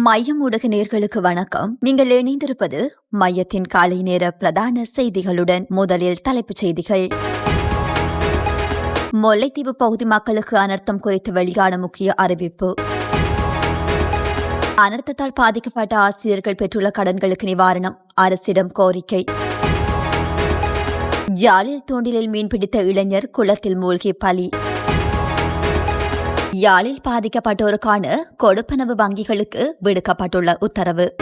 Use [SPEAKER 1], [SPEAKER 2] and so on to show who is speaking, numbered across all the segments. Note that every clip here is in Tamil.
[SPEAKER 1] மையம் ஊடக நேர்களுக்கு வணக்கம். நீங்கள் இணைந்திருப்பது மையத்தின் காலை நேர பிரதான செய்திகளுடன் முதலில் தலைப்புச் செய்திகள். முல்லைத்தீவு பகுதி மக்களுக்கு அனர்த்தம் குறித்து வெளியான முக்கிய அறிவிப்பு. அனர்த்தத்தால் பாதிக்கப்பட்ட ஆசிரியர்கள் பெற்றுள்ள கடன்களுக்கு நிவாரணம் அரசிடம் கோரிக்கை. யாழில் தூண்டிலில் மீன்பிடித்த இளைஞர் குளத்தில் மூழ்கி பலி. யாழில் பாதிக்கப்பட்டோருக்கான கொடுப்பனவு வங்கிகளுக்கு விடுக்கப்பட்டுள்ள உத்தரவு.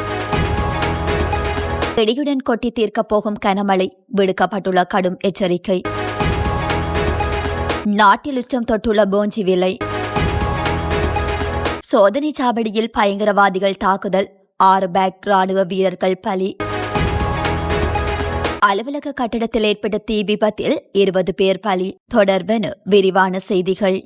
[SPEAKER 1] இடியுடன் கொட்டி தீர்க்கப் போகும் கனமழை விடுக்கப்பட்டுள்ள கடும் எச்சரிக்கை. நாட்டில் உச்சம் தொட்டுள்ள போஞ்சி விலை. சோதனை சாவடியில் பயங்கரவாதிகள் தாக்குதல் ஆறு பேக் ராணுவ வீரர்கள் பலி. அலுவலக கட்டடத்தில் ஏற்பட்ட தீ விபத்தில் இருபது பேர் பலி. தொடர்பென விரிவான செய்திகள்.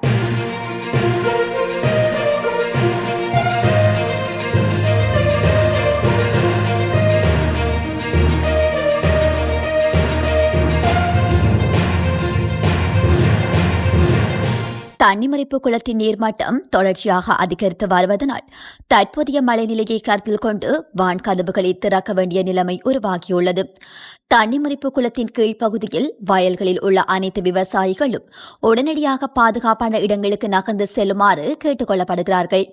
[SPEAKER 1] தன்னிமறைப்பு குளத்தின் நீர்மட்டம் தொடர்ச்சியாக அதிகரித்து வருவதனால் தற்போதைய மழைநிலையை கருத்தில் கொண்டு வான் கதவுகளை திறக்க வேண்டிய நிலைமை உருவாகியுள்ளது. தன்னிமறைப்பு குளத்தின் கீழ்ப்பகுதியில் வயல்களில் உள்ள அனைத்து விவசாயிகளும் உடனடியாக பாதுகாப்பான இடங்களுக்கு நகர்ந்து செல்லுமாறு கேட்டுக் கொள்ளப்படுகிறார்கள்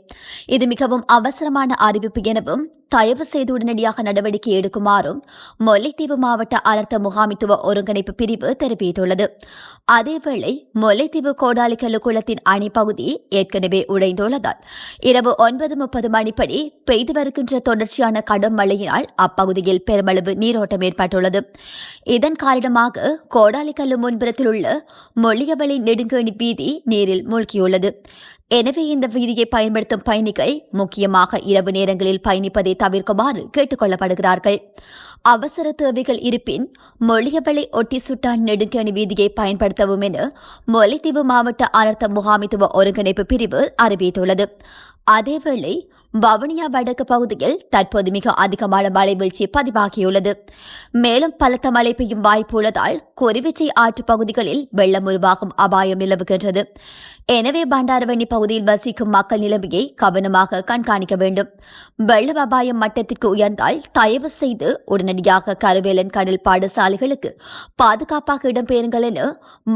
[SPEAKER 1] இது மிகவும் அவசரமான அறிவிப்பு எனவும் தயவு செய்து உடனடியாக நடவடிக்கை எடுக்குமாறும் முல்லைத்தீவு மாவட்ட அனர்த்த முகாமித்துவ ஒருங்கிணைப்பு பிரிவு தெரிவித்துள்ளது. அதேவேளை முல்லைத்தீவு கோடாலிக்கல்லு குளத்தின் அணைப்பகுதி ஏற்கனவே உடைந்துள்ளதால் இரவு ஒன்பது முப்பது மணிப்படி பெய்து வருகின்ற தொடர்ச்சியான கடும் மழையினால் அப்பகுதியில் பெருமளவு நீரோட்டம் ஏற்பட்டுள்ளது. இதன் காரணமாக கோடாலிக்கல்லு முன்புறத்தில் உள்ள மொழியவளி நெடுங்கேணி வீதி நீரில் மூழ்கியுள்ளது. எனவே இந்த வீதியை பயன்படுத்தும் பயணிகள் முக்கியமாக இரவு நேரங்களில் பயணிப்பதை தவிர்க்குமாறு கேட்டுக் கொள்ளப்படுகிறார்கள். அவசர தேவைகள் இருப்பின் மொழியவளை ஒட்டி சுட்டான் நெடுங்கணி வீதியை பயன்படுத்தவும் என முல்லைத்தீவு மாவட்ட அனர்த்த முகாமித்துவ ஒருங்கிணைப்பு பிரிவு அறிவித்துள்ளது. அதேவேளை வவுனியா வடக்கு பகுதியில் தற்போது மிக அதிகமான மழை வீழ்ச்சி பதிவாகியுள்ளது. மேலும் பலத்த மழை பெய்யும் வாய்ப்பு உள்ளதால் குறிவிச்சை ஆற்று பகுதிகளில் வெள்ளம் உருவாகும் அபாயம் நிலவுகின்றது. எனவே பண்டாரவண்ணி பகுதியில் வசிக்கும் மக்கள் நிலைமையை கவனமாக கண்காணிக்க வேண்டும். வெள்ள அபாயம் மட்டத்திற்கு உயர்ந்தால் தயவு செய்து உடனடி உடனடியாக கருவேலன் கடல் பாடசாலைகளுக்கு பாதுகாப்பாக இடம்பெயருங்கள் என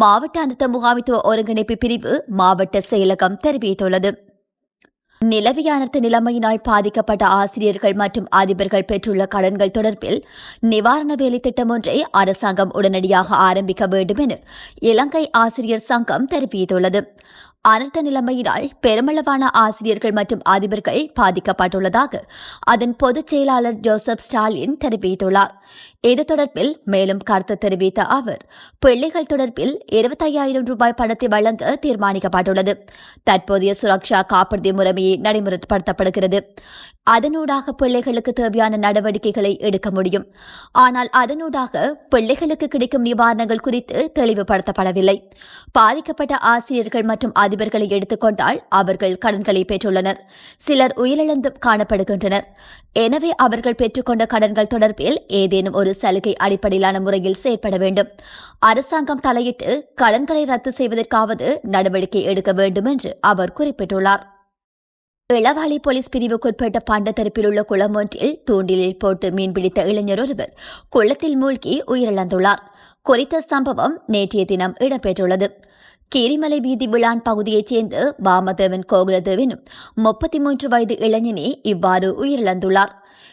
[SPEAKER 1] மாவட்ட அனர்த்த முகாமித்துவ ஒருங்கிணைப்பு பிரிவு மாவட்ட செயலகம் தெரிவித்துள்ளது. நிலவிய அனர்த்த நிலைமையினால் பாதிக்கப்பட்ட ஆசிரியர்கள் மற்றும் அதிபர்கள் பெற்றுள்ள கடன்கள் தொடர்பில் நிவாரண வேலை திட்டம் ஒன்றை அரசாங்கம் உடனடியாக ஆரம்பிக்க வேண்டும் என இலங்கை ஆசிரியர் சங்கம் தெரிவித்துள்ளது. அனர்த்த நிலைமையினால் பெருமளவான ஆசிரியர்கள் மற்றும் அதிபர்கள் பாதிக்கப்பட்டுள்ளதாக அதன் பொதுச் செயலாளர் ஜோசப் ஸ்டாலின் தெரிவித்துள்ளார். இது தொடர்பில் மேலும் கருத்து தெரிவித்த அவர் பிள்ளைகள் தொடர்பில் இருபத்தையாயிரம் ரூபாய் பணத்தை வழங்க தீர்மானிக்கப்பட்டுள்ளது. தற்போதைய சுரக்ஷா காப்புறுதி முறைமையை நடைமுறைப்படுத்தப்படுகிறது. அதனூடாக பிள்ளைகளுக்கு தேவையான நடவடிக்கைகளை எடுக்க முடியும். ஆனால் அதனூடாக பிள்ளைகளுக்கு கிடைக்கும் நிவாரணங்கள் குறித்து தெளிவுபடுத்தப்படவில்லை. பாதிக்கப்பட்ட ஆசிரியர்கள் மற்றும் அதிபர்களை எடுத்துக்கொண்டால் அவர்கள் கடன்களை பெற்றுள்ளனர். சிலர் உயிரிழந்து காணப்படுகின்றனர். எனவே அவர்கள் பெற்றுக்கொண்ட கடன்கள் தொடர்பில் ஏதேனும் ஒரு சலுகை அடிப்படையிலான முறையில் செயற்பட வேண்டும். அரசாங்கம் தலையிட்டு கடன்களை ரத்து செய்வதற்காவது நடவடிக்கை எடுக்க வேண்டும் என்று அவர் குறிப்பிட்டுள்ளார். இளவாளி போலீஸ் பிரிவுக்குட்பட்ட பண்டத்தரப்பில் உள்ள குளம் ஒன்றில் தூண்டிலில் போட்டு மீன்பிடித்த இளைஞர் ஒருவர் குளத்தில் மூழ்கி உயிரிழந்துள்ளார். குறித்த சம்பவம் நேற்றைய தினம் இடம்பெற்றுள்ளது. கீரிமலை வீதி விழான் பகுதியைச் சேர்ந்த வாமதேவன் கோகுலதேவனும் முப்பத்தி மூன்று வயது இளைஞனே இவ்வாறு உயிரிழந்துள்ளார்.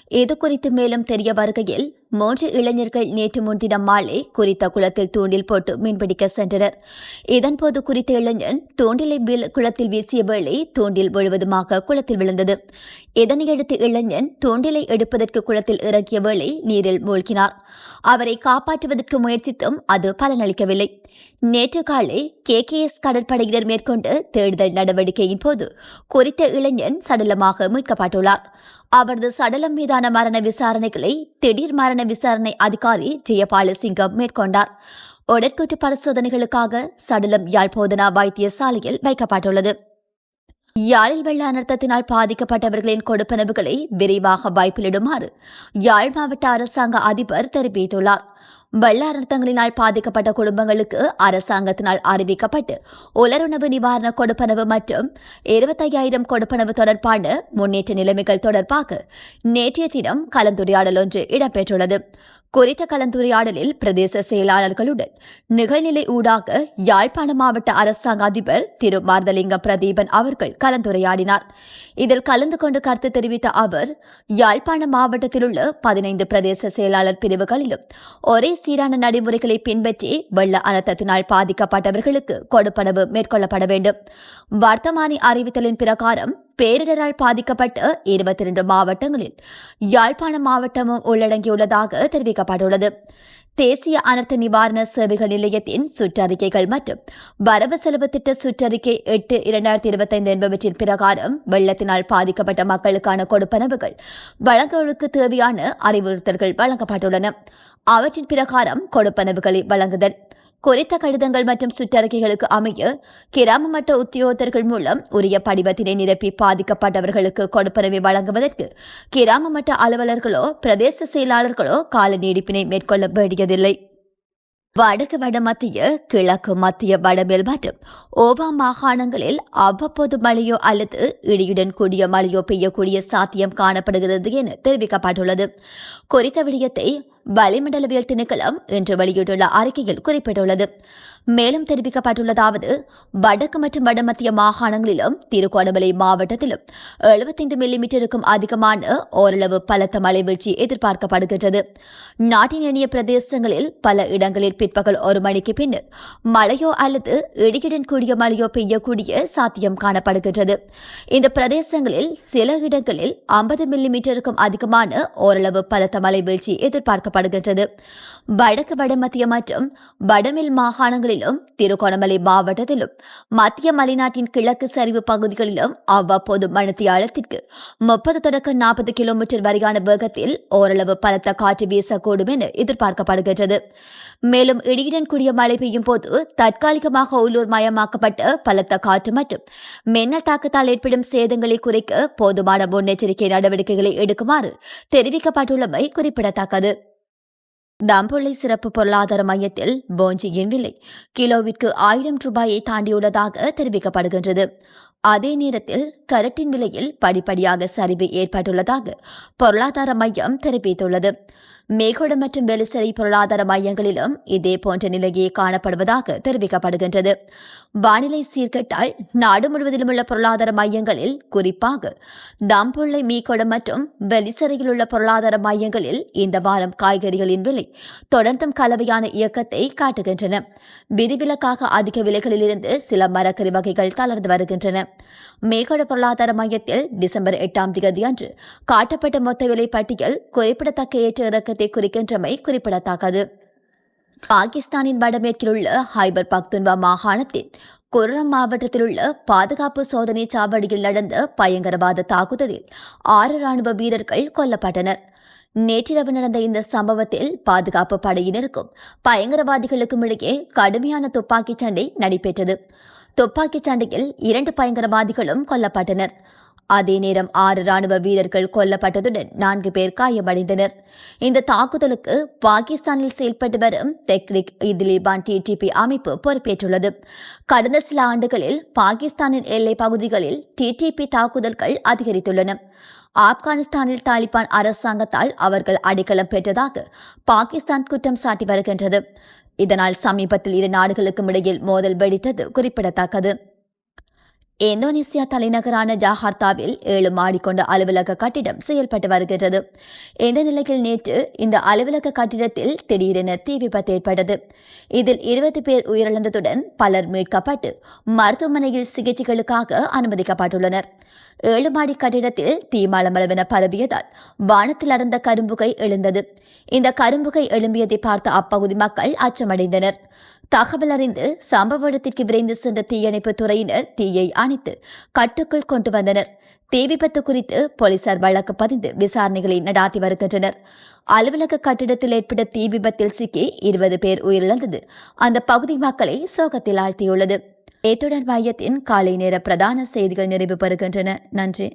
[SPEAKER 1] இது குறித்து மேலும் தெரிய வருகையில் மூன்று இளைஞர்கள் நேற்று முன்தினம் மாலை குறித்த குளத்தில் தூண்டில் போட்டு மீன்பிடிக்க சென்றனர். இதன்போது குறித்த இளைஞன் தூண்டிலை குளத்தில் வீசிய வேளை தூண்டில் முழுவதுமாக குளத்தில் விழுந்தது. இதனையடுத்து இளைஞன் தூண்டிலை எடுப்பதற்கு குளத்தில் இறங்கிய வேளை நீரில் மூழ்கினார். அவரை காப்பாற்றுவதற்கு முயற்சித்தும் அது பலனளிக்கவில்லை. நேற்று காலை கே கே எஸ் கடற்படையினர் மேற்கொண்ட தேடுதல் நடவடிக்கையின் போது குறித்த இளைஞன் சடலமாக மீட்கப்பட்டுள்ளார். அவரது சடலம் மீதான மரண விசாரணைகளை திடீர் மரண விசாரணை அதிகாரி ஜெயபால சிங்கம் மேற்கொண்டார். உடற்கூட்டு பரிசோதனைகளுக்காக சடலம் யாழ் போதனா வைத்தியசாலையில் வைக்கப்பட்டுள்ளது. யாழில் வெள்ள அனர்த்தத்தினால் பாதிக்கப்பட்டவர்களின் கொடுப்பனவுகளை விரைவாக வாய்ப்பிலிடுமாறு யாழ் மாவட்ட அரசாங்க அதிபர் தெரிவித்துள்ளார். வெள்ள அனர்த்தங்களினால் பாதிக்கப்பட்ட குடும்பங்களுக்கு அரசாங்கத்தினால் அறிவிக்கப்பட்டு உலருணவு நிவாரண கொடுப்பனவு மற்றும் இருபத்தையாயிரம் கொடுப்பனவு தொடர்பான முன்னேற்ற நிலைமைகள் தொடர்பாக நேற்றைய தினம் கலந்துரையாடல் ஒன்று இடம்பெற்றுள்ளது. குறித்த கலந்துரையாடலில் பிரதேச செயலாளர்களுடன் நிகழ்நிலை ஊடாக யாழ்ப்பாண மாவட்ட அரசாங்க அதிபர் திரு மார்தலிங்கம் பிரதீபன் அவர்கள் கலந்துரையாடினார். இதில் கலந்து கொண்டு கருத்து தெரிவித்த அவர் யாழ்ப்பாண மாவட்டத்தில் உள்ள பதினைந்து பிரதேச செயலாளர் பிரிவுகளிலும் ஒரே சீரான நடைமுறைகளை பின்பற்றி வெள்ள அனர்த்தத்தினால் பாதிக்கப்பட்டவர்களுக்கு கொடுப்பனவு மேற்கொள்ளப்பட வேண்டும். வர்த்தமானி அறிவித்தலின் பிரகாரம் பேரிடரால் பாதிக்கப்பட்ட இருபத்தி இரண்டு மாவட்டங்களில் யாழ்ப்பாணம் மாவட்டமும் உள்ளடங்கியுள்ளதாக தெரிவிக்கப்பட்டுள்ளது. தேசிய அனர்த்த நிவாரண சேவைகள் நிலையத்தின் சுற்றறிக்கைகள் மற்றும் வரவு செலவு திட்ட சுற்றறிக்கை எட்டு இரண்டாயிரத்தி இருபத்தைந்து என்பவற்றின் பிரகாரம் வெள்ளத்தினால் பாதிக்கப்பட்ட மக்களுக்கான கொடுப்பனவுகள் வழங்குவதற்கு தேவையான அறிவுறுத்தல்கள் வழங்கப்பட்டுள்ளன. அவற்றின் பிரகாரம் கொடுப்பனவுகளை வழங்குதல். குறித்த கடிதங்கள் மற்றும் சுற்றறிக்கைகளுக்கு அமைய கிராம மட்ட உத்தியோகத்தர்கள் மூலம் உரிய படிவத்தினை நிரப்பி பாதிக்கப்பட்டவர்களுக்கு கொடுப்பனவை வழங்குவதற்கு கிராம மட்ட அலுவலர்களோ பிரதேச செயலாளர்களோ கால நீடிப்பினை மேற்கொள்ள வேண்டியதில்லை. வடக்கு வடமத்திய கிழக்கு மத்திய வடமேல் மற்றும் ஓவா மாகாணங்களில் அவ்வப்போது மழையோ அல்லது இடியுடன் கூடிய மழையோ பெய்யக்கூடிய சாத்தியம் காணப்படுகிறது என தெரிவிக்கப்பட்டுள்ளது. குறித்த விடயத்தை வளிமண்டலவியல் திணைக்களம் இன்று வெளியிட்டுள்ள அறிக்கையில் குறிப்பிட்டுள்ளது. மேலும் தெரிவிக்கப்பட்டுள்ளதாவது வடக்கு மற்றும் வடமத்திய மாகாணங்களிலும் திருகோணமலை மாவட்டத்திலும் எழுபத்தைந்து மில்லிமீட்டருக்கும் அதிகமான ஓரளவு பலத்த மழை வீழ்ச்சி எதிர்பார்க்கப்படுகின்றது. நாட்டின் எண்ணிய பிரதேசங்களில் பல இடங்களில் பிற்பகல் ஒரு மணிக்கு பின்னர் மழையோ அல்லது இடியுடன் கூடிய மழையோ பெய்யக்கூடிய சாத்தியம் காணப்படுகின்றது. இந்த பிரதேசங்களில் சில இடங்களில் ஐம்பது மில்லிமீட்டருக்கும் அதிகமான ஓரளவு பலத்த மழை வீழ்ச்சி எதிர்பார்க்கப்படுகின்றது. வடக்கு வடமத்திய மற்றும் வடமில் மாகாணங்களில் மாகாணங்களிலும் திருகோணமலை மாவட்டத்திலும் மத்திய மலைநாட்டின் கிழக்கு சரிவு பகுதிகளிலும் அவ்வப்போது மணித்தியாலத்திற்கு முப்பது தொடக்க நாற்பது கிலோமீட்டர் வரையான வேகத்தில் ஓரளவு பலத்த காற்று வீசக்கூடும் என எதிர்பார்க்கப்படுகின்றது. மேலும் இடியுடன் கூடிய மழை பெய்யும் போது தற்காலிகமாக உள்ளூர் மயமாக்கப்பட்ட பலத்த காற்று மற்றும் மின்னல் தாக்கத்தால் ஏற்படும் சேதங்களை குறைக்க போதுமான முன்னெச்சரிக்கை நடவடிக்கைகளை எடுக்குமாறு தெரிவிக்கப்பட்டுள்ளமை குறிப்பிடத்தக்கது. தம்புள்ளை சிறப்பு பொருளாதார மையத்தில் போஞ்சியின் விலை கிலோவிற்கு ஆயிரம் ரூபாயை தாண்டியுள்ளதாக தெரிவிக்கப்படுகின்றது. அதே நேரத்தில் கரட்டின் விலையில் படிப்படியாக சரிவு ஏற்பட்டுள்ளதாக பொருளாதார மையம் தெரிவித்துள்ளது. மேகோடு மற்றும் வெளிசரி பொருளாதார மையங்களிலும் இதே போன்ற நிலையே காணப்படுவதாக தெரிவிக்கப்படுகின்றது. வானிலை சீர்கெட்டால் நாடு முழுவதிலும் உள்ள பொருளாதார மையங்களில் குறிப்பாக தம்புள்ளை மீகொடு மற்றும் வெளிசரியில் உள்ள பொருளாதார மையங்களில் இந்த வாரம் காய்கறிகளின் விலை தொடர்ந்தும் கலவையான இயக்கத்தை காட்டுகின்றன. விதிவிலக்காக அதிக விலைகளிலிருந்து சில மரக்கறி வகைகள் தளர்ந்து வருகின்றன. மேகோட பொருளாதார மையத்தில் டிசம்பர் எட்டாம் தேதி அன்று காட்டப்பட்ட மொத்த விலை பட்டியல் குறிப்பிடத்தக்க ஏற்ற இறக்கத்தை குறிக்கின்றமை குறிப்பிடத்தக்கது. பாகிஸ்தானின் வடமேற்கில் உள்ள ஹைபர் பக்துன்வா மாகாணத்தின் கொர்ரம் மாவட்டத்தில் உள்ள பாதுகாப்பு சோதனை சாவடியில் நடந்த பயங்கரவாத தாக்குதலில் ஆறு ராணுவ வீரர்கள் கொல்லப்பட்டனர். நேற்றிரவு நடந்த இந்த சம்பவத்தில் பாதுகாப்பு படையினருக்கும் பயங்கரவாதிகளுக்கும் இடையே கடுமையான துப்பாக்கிச் சண்டை நடைபெற்றது. துப்பாக்கிச் சண்டையில் இரண்டு பயங்கரவாதிகளும் கொல்லப்பட்டனர். அதே நேரம் ஆறு ராணுவ வீரர்கள் கொல்லப்பட்டதுடன் நான்கு பேர் காயமடைந்தனர். இந்த தாக்குதலுக்கு பாகிஸ்தானில் செயல்பட்டு வரும் தெக்ரிக் இதிலிபான் டிடிபி அமைப்பு பொறுப்பேற்றுள்ளது. கடந்த சில ஆண்டுகளில் பாகிஸ்தானின் எல்லை பகுதிகளில் டிடிபி தாக்குதல்கள் அதிகரித்துள்ளன. ஆப்கானிஸ்தானில் தாலிபான் அரசாங்கத்தால் அவர்கள் அடைக்கலம் பெற்றதாக பாகிஸ்தான் குற்றம் சாட்டி வருகின்றது. இதனால் சமீபத்தில் இரு நாடுகளுக்கும் இடையில் மோதல் வெடித்தது குறிப்பிடத்தக்கது. இந்தோனேசியா தலைநகரான ஜாகார்த்தாவில் ஏழு மாடி கொண்ட அலுவலக கட்டிடம் செயல்பட்டு வருகிறது இந்த நிலையில் நேற்று இந்த அலுவலக கட்டிடத்தில் திடீரென தீ விபத்து ஏற்பட்டது. இதில் இருபது பேர் உயிரிழந்ததுடன் பலர் மீட்கப்பட்டு மருத்துவமனையில் சிகிச்சைகளுக்காக அனுமதிக்கப்பட்டுள்ளனர். ஏழு மாடி கட்டிடத்தில் தீமாளமளவென பரவியதால் வானத்தில் அடர்ந்த கரும்புகை எழுந்தது. இந்த கரும்புகை எழும்பியதை பார்த்த அப்பகுதி மக்கள் அச்சமடைந்தனர். தகவல் அறிந்து சம்பவ இடத்திற்கு விரைந்து சென்ற தீயணைப்பு துறையினர் தீயை அணைத்து கட்டுக்குள் கொண்டு வந்தனர். தீ விபத்து குறித்து போலீசார் வழக்கு பதிந்து விசாரணைகளை நடாத்தி வருகின்றனர். அலுவலக கட்டிடத்தில் ஏற்பட்ட தீ விபத்தில் சிக்கி இருபது பேர் உயிரிழந்தது. அந்த பகுதி மக்களை சோகத்தில் ஆழ்த்தியுள்ளது. இத்துடன் மையத்தின் காலை நேர பிரதான செய்திகள் நிறைவு பெறுகின்றன. நன்றி.